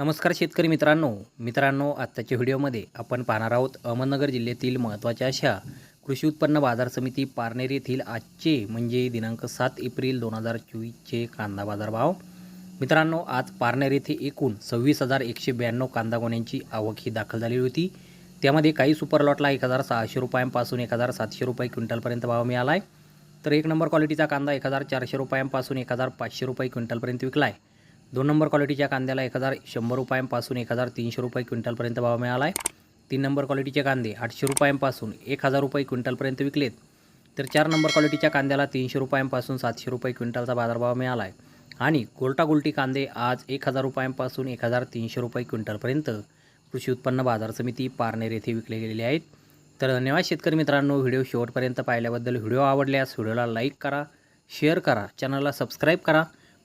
नमस्कार शेतकरी मित्रांनो. मित्रांनो आत्ताच्या व्हिडिओमध्ये आपण पाहणार आहोत अहमदनगर जिल्ह्यातील महत्त्वाच्या अशा कृषी उत्पन्न बाजार समिती पारनेर येथील आजचे म्हणजे दिनांक सात एप्रिल दोन हजार चोवीसचे कांदा बाजार भाव मित्रांनो आज पारनेर येथे एकूण सव्वीस हजार एकशे ब्याण्णव कांदा गोण्यांची आवक ही दाखल झालेली होती. त्यामध्ये काही सुपर लॉटला एक हजार सहाशे रुपयांपासून एक हजार सातशे रुपये क्विंटलपर्यंत भाव मिळाला आहे तर एक नंबर क्वालिटीचा कांदा एक हजार चारशे रुपयांपासून एक हजार पाचशे रुपये क्विंटलपर्यंत विकला आहे दोन नंबर क्वालिटीच्या कांद्याला एक हजार शंभर रुपयांपासून एक हजार तीनशे रुपये क्विंटलपर्यंत भाव मिळाला आहे तीन नंबर क्वालिटीचे कांदे आठशे रुपयांपासून एक हजार रुपये क्विंटलपर्यंत विकलेत. तर चार नंबर क्वालिटीच्या कांद्याला तीनशे रुपयांपासून सातशे रुपये क्विंटलचा बाजारभाव मिळाला आहे आणि गोल्टागुल्टी कांदे आज एक हजार रुपयांपासून एक हजार तीनशे रुपये क्विंटलपर्यंत कृषी उत्पन्न बाजार समिती पारनेर येथे विकले गेलेले आहेत. तर धन्यवाद शेतकरी मित्रांनो व्हिडिओ शेवटपर्यंत पाहिल्याबद्दल व्हिडिओ आवडल्यास व्हिडिओला लाईक करा शेअर करा चॅनलला सबस्क्राईब करा.